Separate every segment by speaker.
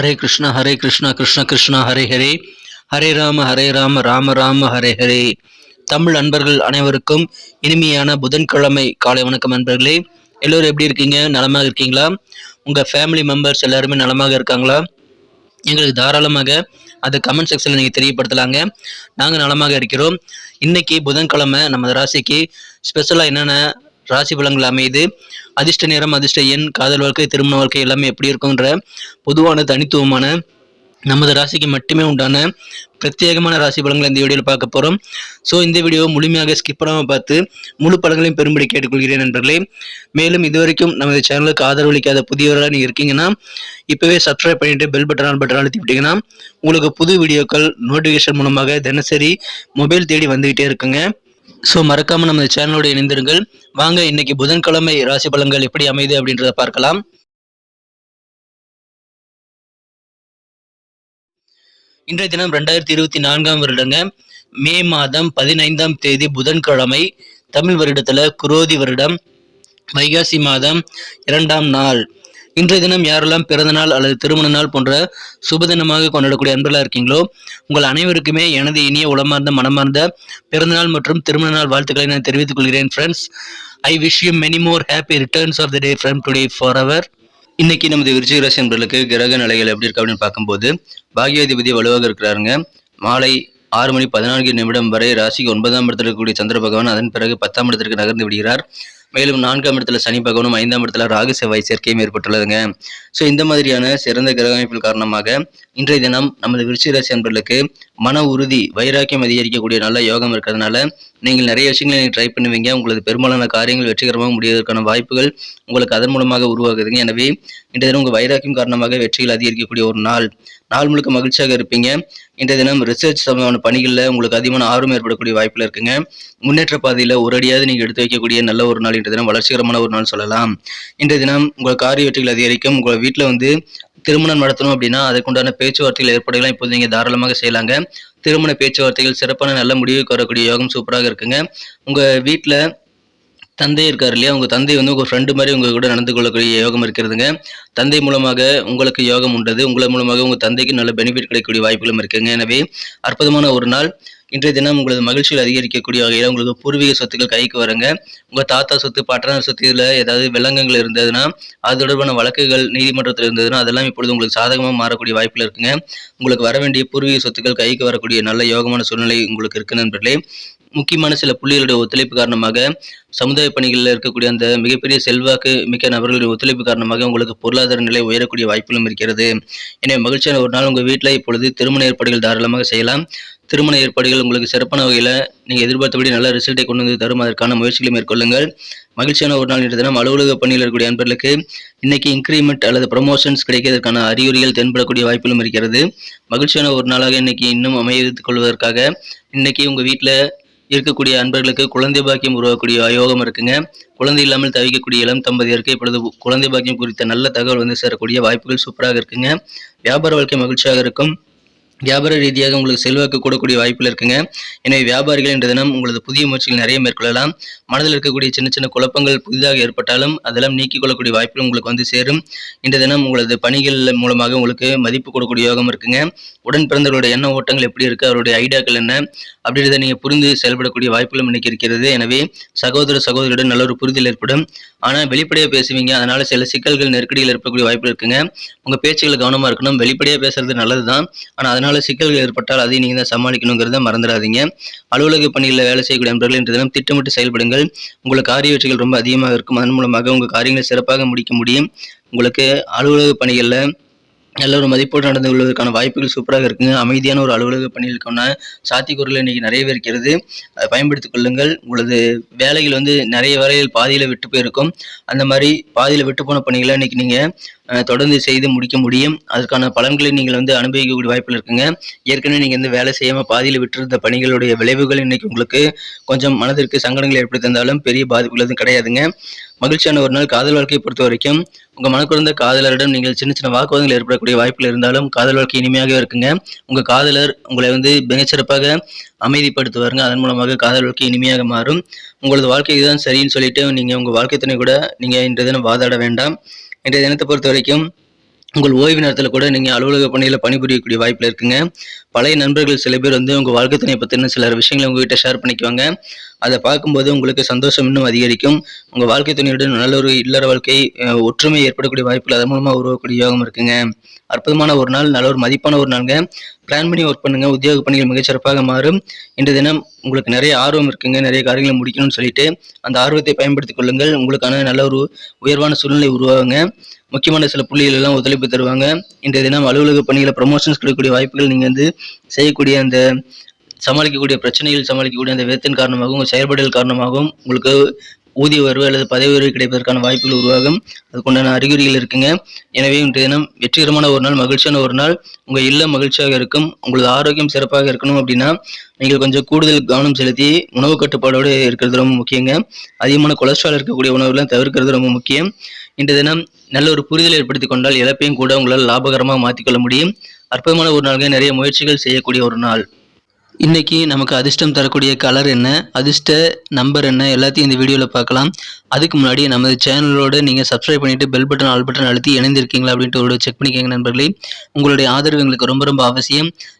Speaker 1: ஹரே கிருஷ்ணா ஹரே கிருஷ்ணா கிருஷ்ண கிருஷ்ணா ஹரே ஹரே ஹரே ராம ஹரே ராம ராம ராம ஹரே ஹரே தமிழ் அன்பர்கள் அனைவருக்கும் இனிமையான புதன்கிழமை காலை வணக்கம் நண்பர்களே எல்லோரும் எப்படி இருக்கீங்க? நலமாக இருக்கீங்களா? உங்கள் ஃபேமிலி மெம்பர்ஸ் எல்லாருமே நலமாக இருக்காங்களா? எங்களுக்கு தாராளமாக அதை கமெண்ட் செக்ஷனில் நீங்கள் தெரியப்படுத்தலாங்க. நாங்கள் நலமாக இருக்கிறோம். இன்றைக்கி புதன்கிழமை நம்ம ராசிக்கு ஸ்பெஷலாக என்னென்ன ராசி பலன்கள் அமையுது. அதிர்ஷ்ட நேரம் அதிர்ஷ்ட எண் காதல் வாழ்க்கை திருமண வாழ்க்கை எல்லாமே எப்படி இருக்குன்ற பொதுவான தனித்துவமான நமது ராசிக்கு மட்டுமே உண்டான பிரத்யேகமான ராசி பலன்களை இந்த வீடியோவில் பார்க்க போகிறோம் ஸோ இந்த வீடியோ முழுமையாக ஸ்கிப் பண்ணாமல் பார்த்து முழு பலங்களையும் பெரும்படி கேட்டுக்கொள்கிறேன் நண்பர்களே. மேலும் இதுவரைக்கும் நமது சேனலுக்கு ஆதரவளிக்காத புதியவர்களாக நீங்கள் இருக்கீங்கன்னா இப்போவே சப்ஸ்கிரைப் பண்ணிட்டு பெல் பட்டன் ஆல் பட்டன் அழுத்தி விட்டீங்கன்னா உங்களுக்கு புது வீடியோக்கள் நோட்டிஃபிகேஷன் மூலமாக தினசரி மொபைல் தேடி வந்துக்கிட்டே இருக்குங்க. ஸோ மறக்காமல் நம்ம சேனலோட இணைந்திருங்கள். வாங்க இன்னைக்கு புதன்கிழமை ராசி பலன்கள் எப்படி அமைது அப்படின்றத பார்க்கலாம். இன்றைய தினம் ரெண்டாயிரத்தி இருபத்தி நான்காம் வருடங்க. மே மாதம் பதினைந்தாம் தேதி புதன்கிழமை. தமிழ் வருடத்தில் குரோதி வருடம். வைகாசி மாதம் இரண்டாம் நாள். இன்றைய தினம் யாரெல்லாம் பிறந்த நாள் அல்லது திருமண நாள் போன்ற சுப தினமாக கொண்டாடக்கூடிய அன்பர்களாக இருக்கீங்களோ உங்கள் அனைவருக்குமே எனது இனிய உளமார்ந்த மனமார்ந்த பிறந்தநாள் மற்றும் திருமண நாள் வாழ்த்துக்களை நான் தெரிவித்துக் கொள்கிறேன் friends I wish you many more happy returns of the day from today for அவர் இன்னைக்கு நமது விருச்சிக ராசி என்பர்களுக்கு கிரக நிலைகள் எப்படி இருக்கு அப்படின்னு பார்க்கும்போது பாகியாதிபதி வலுவாக இருக்கிறாருங்க. மாலை ஆறு மணி பதினான்கு நிமிடம் வரை ராசிக்கு ஒன்பதாம் இடத்தில் இருக்கக்கூடிய சந்திர பகவான் அதன் பிறகு பத்தாம் இடத்திற்கு நகர்ந்து விடுகிறார். மேலும் நான்காம் இடத்துல சனி பகவானும் ஐந்தாம் இடத்துல ராகு செவ்வாய் சேர்க்கையும் ஏற்பட்டுள்ளதுங்க. ஸோ இந்த மாதிரியான சிறந்த கிரக அமைப்பில் காரணமாக இன்றைய தினம் நமது விருச்சிக ராசி அன்பர்களுக்கு மன உறுதி வைராக்கியம் அதிகரிக்கக்கூடிய நல்ல யோகம் இருக்கிறதுனால நீங்கள் நிறைய விஷயங்களை நீங்கள் ட்ரை பண்ணுவீங்க. உங்களது பெரும்பாலான காரியங்கள் வெற்றிகரமாக முடிவதற்கான வாய்ப்புகள் உங்களுக்கு அதன் மூலமாக உருவாகுதுங்க. எனவே இன்றைய தினம் உங்கள் வைராக்கியம் காரணமாக வெற்றிகள் அதிகரிக்கக்கூடிய ஒரு நாள். நாள் முழுக்க மகிழ்ச்சியாக இருப்பீங்க. இன்றைய தினம் ரிசர்ச் சம்பந்தமான பணிகளில் உங்களுக்கு அதிகமான ஆர்வம் ஏற்படக்கூடிய வாய்ப்பில் இருக்குங்க. முன்னேற்ற பாதையில் ஒரு அடியாவது நீங்கள் எடுத்து வைக்கக்கூடிய நல்ல ஒரு நாள் இன்றைய தினம் வளர்ச்சிகரமான ஒரு நாள் சொல்லலாம். இன்றைய தினம் உங்கள் காரிய வெற்றிகள் அதிகரிக்கும். உங்கள் வீட்டில் வந்து திருமணம் நடத்தணும் அப்படின்னா அதற்குண்டான பேச்சுவார்த்தைகள் ஏற்படுகலாம் இப்போது நீங்கள் தாராளமாக செய்யலாங்க. திருமண பேச்சுவார்த்தைகள் சிறப்பான நல்ல முடிவுக்கு வரக்கூடிய யோகம் சூப்பராக இருக்குங்க. உங்கள் வீட்டில் தந்தை இருக்கார் இல்லையா? உங்கள் தந்தை வந்து உங்கள் ஃப்ரெண்டு மாதிரி உங்கள் கூட நடந்து கொள்ளக்கூடிய யோகம் இருக்கிறதுங்க. தந்தை மூலமாக உங்களுக்கு யோகம் உண்டது. உங்களை மூலமாக உங்கள் தந்தைக்கு நல்ல பெனிஃபிட் கிடைக்கக்கூடிய வாய்ப்புகளும் இருக்குங்க. எனவே அற்புதமான ஒரு நாள். இன்றைய தினம் உங்களது மகிழ்ச்சியில் அதிகரிக்கக்கூடிய வகையில் உங்களுக்கு பூர்வீக சொத்துக்கள் கைக்கு வருங்க. உங்கள் தாத்தா சொத்து பாட்டனார் சொத்து இதில் ஏதாவது விலங்கங்கள் இருந்ததுன்னா அது தொடர்பான வழக்குகள் நீதிமன்றத்தில் இருந்ததுன்னா அதெல்லாம் இப்பொழுது உங்களுக்கு சாதகமாக மாறக்கூடிய வாய்ப்பில் இருக்குங்க. உங்களுக்கு வர வேண்டிய பூர்வீக சொத்துக்கள் கைக்கு வரக்கூடிய நல்ல யோகமான சூழ்நிலை உங்களுக்கு இருக்கு நண்பர்களே. முக்கியமான சில புள்ளிகளுடைய ஒத்துழைப்பு காரணமாக சமுதாய பணிகளில் இருக்கக்கூடிய அந்த மிகப்பெரிய செல்வாக்கு மிக்க நபர்களுடைய ஒத்துழைப்பு காரணமாக உங்களுக்கு பொருளாதார நிலை உயரக்கூடிய வாய்ப்புகளும் இருக்கிறது. எனவே மகிழ்ச்சியான ஒரு நாள் உங்கள் வீட்டில். இப்பொழுது திருமண ஏற்பாடுகள் தாராளமாக செய்யலாம். திருமண ஏற்பாடுகள் உங்களுக்கு சிறப்பான வகையில் நீங்கள் எதிர்பார்த்தபடி நல்ல ரிசல்ட்டை கொண்டு வந்து தரும். அதற்கான முயற்சிகளை மேற்கொள்ளுங்கள். மகிழ்ச்சியான ஒரு நாள் இன்று தினம். அலுவலக பணியில் இருக்கக்கூடிய நண்பர்களுக்கு இன்னைக்கு இன்க்ரிமெண்ட் அல்லது ப்ரமோஷன்ஸ் கிடைக்கிறதுக்கான அறிகுறிகள் தென்படக்கூடிய வாய்ப்புகளும் இருக்கிறது. மகிழ்ச்சியான ஒரு நாளாக இன்னைக்கு இன்னும் அமைத்துக் கொள்வதற்காக இன்னைக்கு உங்கள் வீட்டில் இருக்கக்கூடிய அன்பர்களுக்கு குழந்தை பாக்கியம் உருவாக்கக்கூடிய யோகம் இருக்குங்க. குழந்தை இல்லாமல் தவிக்கக்கூடிய இளம் தம்பதியருக்கு இப்பொழுது குழந்தை பாக்கியம் குறித்த நல்ல தகவல் வந்து சேரக்கூடிய வாய்ப்புகள் சூப்பராக இருக்குங்க. வியாபார வாழ்க்கை மகிழ்ச்சியாக இருக்கும். வியாபார ரீதியாக உங்களுக்கு செல்வாக்கு கூடக்கூடிய வாய்ப்பில் இருக்குங்க. எனவே வியாபாரிகள் என்ற தினம் உங்களது புதிய முயற்சிகள் நிறைய மேற்கொள்ளலாம். மனதில் இருக்கக்கூடிய சின்ன சின்ன குழப்பங்கள் புதிதாக ஏற்பட்டாலும் அதெல்லாம் நீக்கிக் கொள்ளக்கூடிய வாய்ப்புகள் உங்களுக்கு வந்து சேரும். இந்த தினம் உங்களது பணிகள் மூலமாக உங்களுக்கு மதிப்பு கொடுக்கக்கூடிய யோகம் இருக்குங்க. உடன் பிறந்தவருடைய எண்ண ஓட்டங்கள் எப்படி இருக்கு அவருடைய ஐடியாக்கள் என்ன அப்படின்றத நீங்க புரிந்து செயல்படக்கூடிய வாய்ப்புகளும் இன்னைக்கு இருக்கிறது. எனவே சகோதர சகோதரியுடன் நல்ல ஒரு புரிதல் ஏற்படும். ஆனால் வெளிப்படையாக பேசுவீங்க அதனால சில சிக்கல்கள் நெருக்கடியில் ஏற்படக்கூடிய வாய்ப்பு இருக்குங்க. உங்க பேச்சுகள் கவனமா இருக்கணும். வெளிப்படையாக பேசுறது நல்லது தான் ஆனால் அதனால சிக்கல்கள் ஏற்பட்டால் அதை நீங்க தான் சமாளிக்கணுங்கிறத மறந்துடாதீங்க. அலுவலக பணிகளில் வேலை செய்யக்கூடிய நண்பர்கள் இன்று தினம் திட்டமிட்டு செயல்படுங்கள். உங்களுக்கு காரிய வெற்றிகள் ரொம்ப அதிகமாக இருக்கும். அதன் மூலமாக உங்கள் காரியங்களை சிறப்பாக முடிக்க முடியும். உங்களுக்கு அலுவலக பணிகளில் எல்லோரும் மதிப்போடு நடந்து கொள்வதற்கான வாய்ப்புகள் சூப்பராக இருக்குங்க. அமைதியான ஒரு அலுவலக பணிகளுக்கான சாத்தியக்கூறுகள் இன்றைக்கி நிறையவே இருக்கிறது அதை பயன்படுத்திக் கொள்ளுங்கள். உங்களது வேலைகள் வந்து நிறைய வேலைகள் பாதியில் விட்டு போயிருக்கும். அந்த மாதிரி பாதியில் விட்டு போன பணிகளை இன்றைக்கி நீங்கள் தொடர்ந்து செய்து முடிக்க முடியும். அதுக்கான பலன்களை நீங்கள் வந்து அனுபவிக்கக்கூடிய வாய்ப்பில் இருக்குங்க. ஏற்கனவே நீங்கள் வந்து வேலை செய்யாமல் பாதியில் விட்டிருந்த பணிகளுடைய விளைவுகள் இன்றைக்கி உங்களுக்கு கொஞ்சம் மனதிற்கு சங்கடங்கள் ஏற்படுத்தியிருந்தாலும் பெரிய பாதிப்புகள் எதுவும் கிடையாதுங்க. மகிழ்ச்சியான ஒரு நாள் காதல் வாழ்க்கையை பொறுத்த வரைக்கும் உங்க மனக்குறந்த காதலரிடம் நீங்கள் சின்ன சின்ன வாக்குவாதங்கள் ஏற்படக்கூடிய வாய்ப்புகள் இருந்தாலும் காதல் வாழ்க்கை இனிமையாக இருக்குங்க. உங்கள் காதலர் உங்களை வந்து மிகச்சிறப்பாக அமைதிப்படுத்துவாருங்க. அதன் மூலமாக காதல் வாழ்க்கை இனிமையாக மாறும். உங்களது வாழ்க்கை இதுதான் சரின்னு சொல்லிட்டு நீங்கள் உங்கள் வாழ்க்கை துணை கூட நீங்கள் இன்றைய தினம் வாதாட வேண்டாம். இன்றைய தினத்தை பொறுத்த வரைக்கும் உங்கள் ஓய்வு நேரத்தில் கூட நீங்கள் அலுவலக பணியில் பணிபுரியக்கூடிய வாய்ப்பில் இருக்குங்க. பழைய நண்பர்கள் சில பேர் வந்து உங்கள் வாழ்க்கை துணை பற்றின சில விஷயங்களை உங்ககிட்ட ஷேர் பண்ணிக்குவாங்க. அதை பார்க்கும்போது உங்களுக்கு சந்தோஷம் இன்னும் அதிகரிக்கும். உங்கள் வாழ்க்கை துணையுடன் நல்ல ஒரு இல்லற வாழ்க்கை ஒற்றுமை ஏற்படக்கூடிய வாய்ப்புகள் அதன் மூலமாக உருவக்கூடிய யோகம் இருக்குங்க. அற்புதமான ஒரு நாள் நல்ல ஒரு மதிப்பான ஒரு நாளுங்க. பிளான் பண்ணி ஒர்க் பண்ணுங்க. உத்தியோக பணிகள் மிகச்சிறப்பாக மாறும். இன்று தினம் உங்களுக்கு நிறைய ஆர்வம் இருக்குங்க. நிறைய காரியங்களை முடிக்கணும்னு சொல்லிட்டு அந்த ஆர்வத்தை பயன்படுத்திக் கொள்ளுங்கள். உங்களுக்கான நல்ல ஒரு உயர்வான சூழ்நிலை உருவாகுங்க. முக்கியமான சில புள்ளிகள் எல்லாம் ஒத்துழைப்பு தருவாங்க. இன்றைய தினம் அலுவலக பணிகளை ப்ரமோஷன்ஸ் கிடைக்கக்கூடிய வாய்ப்புகள் நீங்கள் வந்து செய்யக்கூடிய அந்த சமாளிக்கக்கூடிய பிரச்சனைகள் சமாளிக்கக்கூடிய அந்த வேத்தின் காரணமாகவும் உங்கள் செயல்பாடுகள் காரணமாகவும் உங்களுக்கு ஊதிய உயர்வு அல்லது பதவி உயர்வு கிடைப்பதற்கான வாய்ப்புகள் உருவாகும். அதுக்குண்டான அறிகுறிகள் இருக்குங்க. எனவே இன்றைய தினம் வெற்றிகரமான ஒரு நாள் மகிழ்ச்சியான ஒரு நாள். உங்கள் இல்லம் மகிழ்ச்சியாக இருக்கும். உங்களது ஆரோக்கியம் சிறப்பாக இருக்கணும் அப்படின்னா நீங்கள் கொஞ்சம் கூடுதல் கவனம் செலுத்தி உணவு கட்டுப்பாடோடு இருக்கிறது ரொம்ப முக்கியங்க. அதிகமான கொலஸ்ட்ரால் இருக்கக்கூடிய உணவுலாம் தவிர்க்கிறது ரொம்ப முக்கியம். இன்று தினம் நல்ல ஒரு புரிதல் ஏற்படுத்தி கொண்டால் இழப்பையும் கூட உங்களால் லாபகரமாக மாற்றிக்கொள்ள முடியும். அற்புதமான ஒரு நாள்கள் நிறைய முயற்சிகள் செய்யக்கூடிய ஒரு நாள். இன்றைக்கி நமக்கு அதிர்ஷ்டம் தரக்கூடிய கலர் என்ன? அதிர்ஷ்ட நம்பர் என்ன? எல்லாத்தையும் இந்த வீடியோவில் பார்க்கலாம். அதுக்கு முன்னாடி நமது சேனலோடு நீங்கள் சப்ஸ்கிரைப் பண்ணிவிட்டு பெல் பட்டன் ஆல் பட்டன் அழுத்தி இணைந்திருக்கீங்களா அப்படின்ட்டு ஒரு செக் பண்ணிக்கோங்க நண்பர்களே. உங்களுடைய ஆதரவு எங்களுக்கு ரொம்ப ரொம்ப அவசியம்.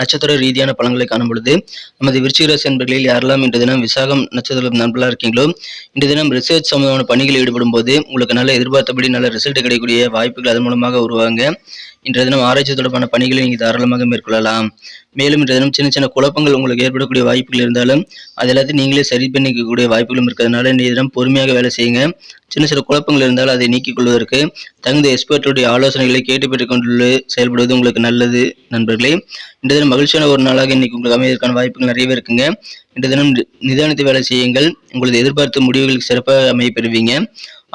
Speaker 1: நட்சத்திர ரீதியான பலன்களை காணும் பொழுது நமது விருச்சிக ராசி நண்பர்களில் யாரெல்லாம் இன்று தினம் விசாகம் நட்சத்திர நண்பர்களாக இருக்கீங்களோ இன்று தினம் ரிசர்ச் சம்பந்தமான பணிகளில் ஈடுபடும் போது உங்களுக்கு நல்ல எதிர்பார்த்தபடி நல்ல ரிசல்ட் கிடைக்கக்கூடிய வாய்ப்புகள் அதன் மூலமாக உருவாங்க. இன்றைய தினம் ஆராய்ச்சி தொடர்பான பணிகளை நீங்கள் தாராளமாக மேற்கொள்ளலாம். மேலும் இன்றைய தினம் சின்ன சின்ன குழப்பங்கள் உங்களுக்கு ஏற்படக்கூடிய வாய்ப்புகள் இருந்தாலும் அது எல்லாத்தையும் நீங்களே சரி பண்ணிக்கக்கூடிய வாய்ப்புகளும் இருக்கிறதுனால இன்றைய தினம் பொறுமையாக வேலை செய்யுங்க. சின்ன சின்ன குழப்பங்கள் இருந்தால் அதை நீக்கிக் கொள்வதற்கு தகுந்த எக்ஸ்பர்ட்டுடைய ஆலோசனைகளை கேட்டு பெற்றுக்கொண்டு செயல்படுவது உங்களுக்கு நல்லது நண்பர்களே. இன்றைய தினம் மகிழ்ச்சியான ஒரு நாளாக இன்னைக்கு உங்களுக்கு அமைவதற்கான வாய்ப்புகள் நிறையவே இருக்குங்க. இன்று தினம் நிதானித்து வேலை செய்யுங்கள். உங்களது எதிர்பார்த்த முடிவுகளுக்கு சிறப்பாக அமைய பெறுவீங்க.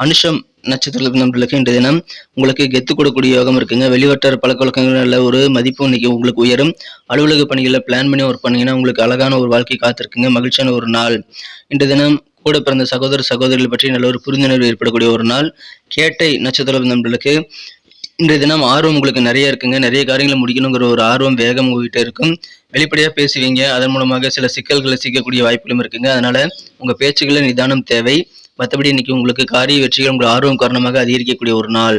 Speaker 1: அனுஷம் நட்சத்திரத்தில் நண்பர்களுக்கு இன்றைய தினம் உங்களுக்கு கெத்து கொடுக்கக்கூடிய யோகம் இருக்குங்க. வெளிவட்டார பழக்கவழக்கங்கள் நல்ல ஒரு மதிப்பு இன்னைக்கு உங்களுக்கு உயரும். அலுவலக பணிகளில் பிளான் பண்ணி ஒர்க் பண்ணீங்கன்னா உங்களுக்கு அழகான ஒரு வாழ்க்கை காத்திருக்குங்க. மகிழ்ச்சியான ஒரு நாள். இன்றைய தினம் கூட பிறந்த சகோதர சகோதரிகள் பற்றி நல்ல ஒரு புரிந்துணர்வு ஏற்படக்கூடிய ஒரு நாள். கேட்டை நட்சத்திர நண்பர்களுக்கு இன்றைய தினம் ஆர்வம் உங்களுக்கு நிறைய இருக்குங்க. நிறைய காரியங்களை முடிக்கணுங்கிற ஒரு ஆர்வம் வேகம் உங்ககிட்ட இருக்கும். வெளிப்படையாக பேசுவீங்க. அதன் மூலமாக சில சிக்கல்களை சிக்கக்கூடிய வாய்ப்புகளும் இருக்குங்க. அதனால உங்கள் பேச்சுகளில் நிதானம் தேவை. மற்றபடி இன்னைக்கு உங்களுக்கு காரிய வெற்றிகள் உங்கள் ஆர்வம் காரணமாக அதிகரிக்கக்கூடிய ஒரு நாள்.